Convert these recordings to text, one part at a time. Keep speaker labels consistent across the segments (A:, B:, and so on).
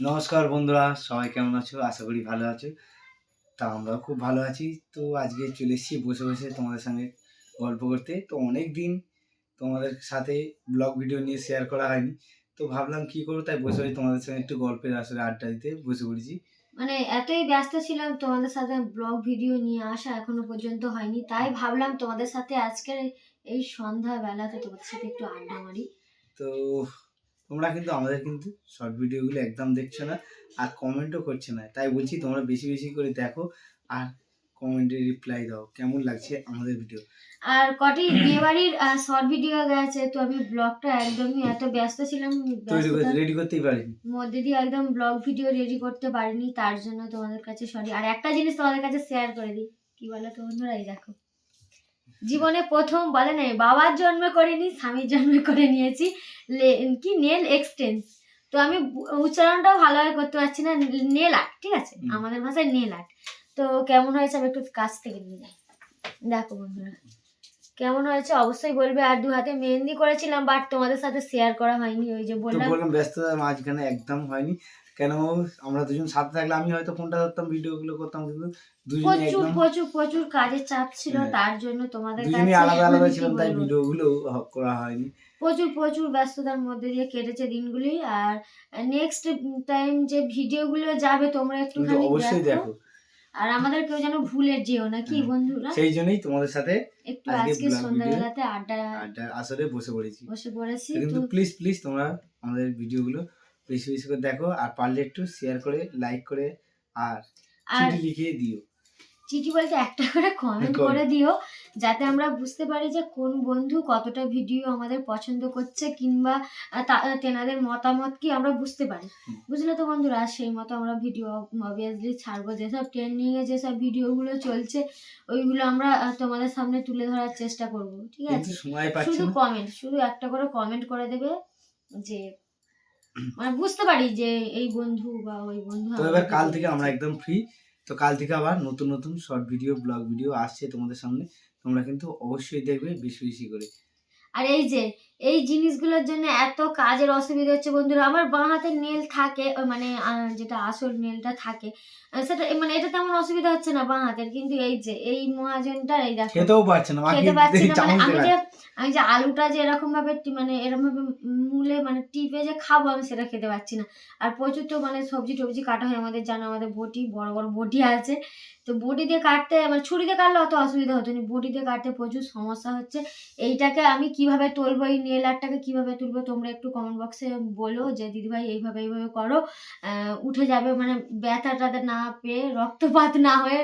A: নমস্কার বন্ধুরা সবাই কেমন আছো? আশা করি ভালো আছো। তা আমরাও খুব ভালো আছি। তো আজকে চলে এসেছি বসে বসে তোমাদের সঙ্গে গল্প করতে। তো অনেক দিন তোমাদের সাথে ব্লগ ভিডিও নিয়ে শেয়ার করা হয়নি। তো ভাবলাম কি করব তাই বসে বসে তোমাদের সঙ্গে একটু গল্পের আসলে আড্ডা দিতে বসে পড়েছি।
B: মানে এতই ব্যস্ত ছিলাম তোমাদের সাথে ব্লগ ভিডিও নিয়ে আসা এখনও পর্যন্ত হয়নি। তাই ভাবলাম তোমাদের সাথে আজকের এই সন্ধ্যা বেলাতে তোমাদের সাথে একটু আড্ডা মারি।
A: তো তোমরা কিন্তু আমাদের কিন্তু শর্ট ভিডিওগুলো একদম দেখছ না আর কমেন্টও করছে না। তাই বলছি তোমরা বেশি বেশি করে দেখো আর কমেন্টে রিপ্লাই দাও কেমন লাগছে আমাদের ভিডিও
B: আর কটি বিয়ে বাড়ির শর্ট ভিডিও গেছে তো আমি ব্লগটা একদমই এত ব্যস্ত ছিলাম
A: রেডি করতেই পারিনি।
B: মধ্যে দিয়ে একদম ব্লগ ভিডিও রেডি করতে পারিনি তার জন্য তোমাদের কাছে সরি আর একটা জিনিস তোমাদের কাছে শেয়ার করে দিই কি বলো তো বন্ধুরা এই দেখো। জীবনে প্রথম বলে নাই বাবার জন্মে করিনি স্বামীর জন্মে করে নিয়েছি কি নেল এক্সটেন্স। তো আমি উচ্চারণটাও ভালোভাবে করতে পারছি না নেল আর্ট ঠিক আছে? আমাদের ভাষায় নেল আর্ট। তো কেমন হয়েছে আমি একটু কাছ থেকে নিয়ে যাই। দেখো বন্ধুরা কেমন হয়েছে অবশ্যই বলবে আর দু হাতে মেহেন্দি করেছিলাম বাট তোমাদের সাথে শেয়ার করা হয়নি ওই যে বললাম।
A: বললাম ব্যস্ততার মাঝখানে একদম হয়নি। কেন আমরা দুজন সাথে থাকলে আমি হয়তো ফোনটা ধরতাম ভিডিও গুলো করতাম কিন্তু দুজনে
B: প্রচুর
A: একদম
B: প্রচুর প্রচুর কাজের চাপ ছিল
A: হ্যাঁ।
B: তার জন্য তোমাদের
A: দুজনে
B: কাছে
A: আলাদা আলাদা ছিলাম তাই
B: বলব?
A: ভিডিও গুলো করা হয়নি
B: প্রচুর প্রচুর ব্যস্ততার মধ্যে দিয়ে কেটেছে দিনগুলি আর নেক্সট টাইম যে ভিডিওগুলো যাবে তোমরা
A: কিন্তু
B: একটুখানি
A: অবশ্যই
B: দেখো
A: দেখো
B: আর আমাদের কেউ যেন ভুলে যেও না কি
A: হ্যাঁ।
B: বন্ধুরা
A: সেই জন্যই তোমাদের সাথে
B: একটু
A: আজকে
B: আজকে
A: vlog
B: সন্ধ্যাবেলাতে আড্ডা
A: আড্ডা আসলে বসে পড়েছি
B: বসে পড়েছি
A: কিন্তু
B: তো
A: প্লিজ প্লিজ তোমরা আমাদের ভিডিওগুলো বেশি বেশি করে দেখো আর পারলে একটু শেয়ার করে লাইক করে আর চিঠি লিখে দিও।
B: চিঠি বলতে একটা করে কমেন্ট করে দিও যাতে আমরা বুঝতে পারি যে কোন বন্ধু কতটা ভিডিও আমাদের পছন্দ করছে কিংবা তেনাদের মতামত কি আমরা বুঝতে পারি। বুঝলে তো বন্ধুরা সেই মতো আমরা ভিডিও অবভিয়াসলি ছাড়বো। যেসব ট্রেন্ডিং এ যেসব ভিডিওগুলো চলছে ওইগুলো আমরা তোমাদের সামনে তুলে ধরার চেষ্টা করব। ঠিক আছে? শুধু কমেন্ট শুধু একটা করে কমেন্ট করে দেবে যে মানে বুঝতে পারি যে এই বন্ধু বা ওই বন্ধু
A: তো এবার কাল থেকে আমরা একদম ফ্রি তো কাল থেকে আবার নতুন নতুন শর্ট ভিডিও ব্লগ ভিডিও আসছে তোমাদের সামনে। তোমরা কিন্তু অবশ্যই দেখবে বেশি বেশি করে।
B: আর এই যে এই জিনিসগুলোর জন্য এত কাজের অসুবিধা হচ্ছে বন্ধুরা। আমার বাঁ হাতের নেল থাকে মানে যেটা আসল নেলটা থাকে সেটা মানে এটা তেমন অসুবিধা হচ্ছে না বাঁ হাতের। কিন্তু এই যে এই মহাজনটা এই দেখো
A: খেতেও পারছে না
B: খেতে পাচ্ছি না। মানে আমি যে আমি যে আলুটা যে এরকম ভাবে মানে এরকম ভাবে মুলে মানে টিপে যে খাব আমি সেটা খেতে পাচ্ছি না। আর প্রচুর তো মানে সবজি টবজি কাটা হয় আমাদের জানো আমাদের বটি বড় বড় বটি আছে। তো বটি দিয়ে কাটতে মানে ছুরি দিয়ে কাটলে অত অসুবিধা হতো না। বটি দিয়ে কাটতে প্রচুর সমস্যা হচ্ছে। এইটাকে আমি কীভাবে তুলবো, এই নেল আর্টটাকে কীভাবে তুলবো, তোমরা একটু কমেন্ট বক্সে বলো যে, দিদিভাই, এইভাবে এইভাবে করো। উঠে যাবে মানে ব্যথা টাথা না পেয়ে, রক্তপাত না হয়ে,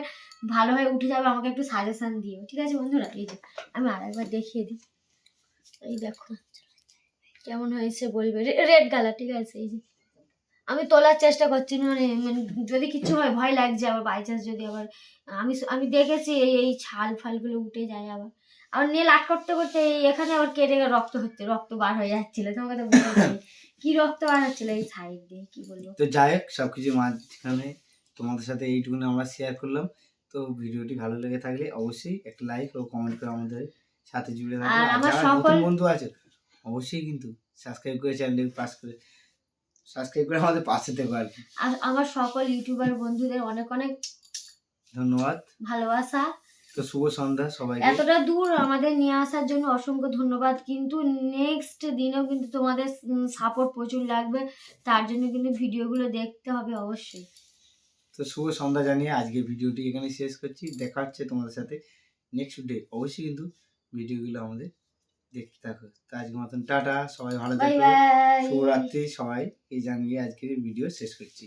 B: ভালো হয়ে উঠে যাবে, আমাকে একটু সাজেশান দিও। ঠিক আছে বন্ধুরা? এই যে, আমি আরেকবার দেখিয়ে দিই। এই দেখো, কেমন হয়েছে বলবে? রেড কালার ঠিক আছে? এই যে আমি তোলার চেষ্টা করছি মানে মানে যদি কিছু হয় ভয় লাগছে আবার বাই চান্স যদি আবার আমি আমি দেখেছি এই এই ছাল ফালগুলো উঠে যায় আবার। আবার নেল আট করতে করতে এখানে আবার কেটে রক্ত হচ্ছে রক্ত বার হয়ে যাচ্ছিল। তোমাকে তো বলে দিই। কি রক্ত বার হচ্ছিল এই সাইড দিয়ে কি বলব?
A: তো যাই হোক সবকিছু মাঝখানে তোমাদের সাথে এইটুকু আমরা শেয়ার করলাম। তো ভিডিওটি ভালো লেগে থাকলে অবশ্যই একটা লাইক ও কমেন্ট করে আমাদের সাথে জুড়ে থাকবে
B: আর আমার
A: যারা নতুন
B: সকল-
A: বন্ধু আছে অবশ্যই কিন্তু সাবস্ক্রাইব করে চ্যানেলটি পাস করে সাবস্ক্রাইব করে আমাদের পাশে থেকো আর কি।
B: আর আমার সকল ইউটিউবার বন্ধুদের অনেক অনেক
A: ধন্যবাদ।
B: ভালোবাসা।
A: তো শুভ সন্ধ্যা সবাইকে।
B: এতটা দূর আমাদের নিয়ে আসার জন্য অসংখ্য ধন্যবাদ। কিন্তু নেক্সট দিনেও কিন্তু তোমাদের সাপোর্ট প্রচুর লাগবে। তার জন্য কিন্তু ভিডিওগুলো দেখতে হবে অবশ্যই।
A: তো শুভ সন্ধ্যা জানিয়ে আজকে ভিডিওটি এখানে শেষ করছি। দেখা হচ্ছে তোমাদের সাথে নেক্সট ডে অবশ্যই কিন্তু ভিডিওগুলো আমাদের দেখতে থাকো। তো আজকের মতন টাটা সবাই ভালো থাকো শুভরাত্রি সবাই। এই জানিয়ে আজকের ভিডিও শেষ করছি।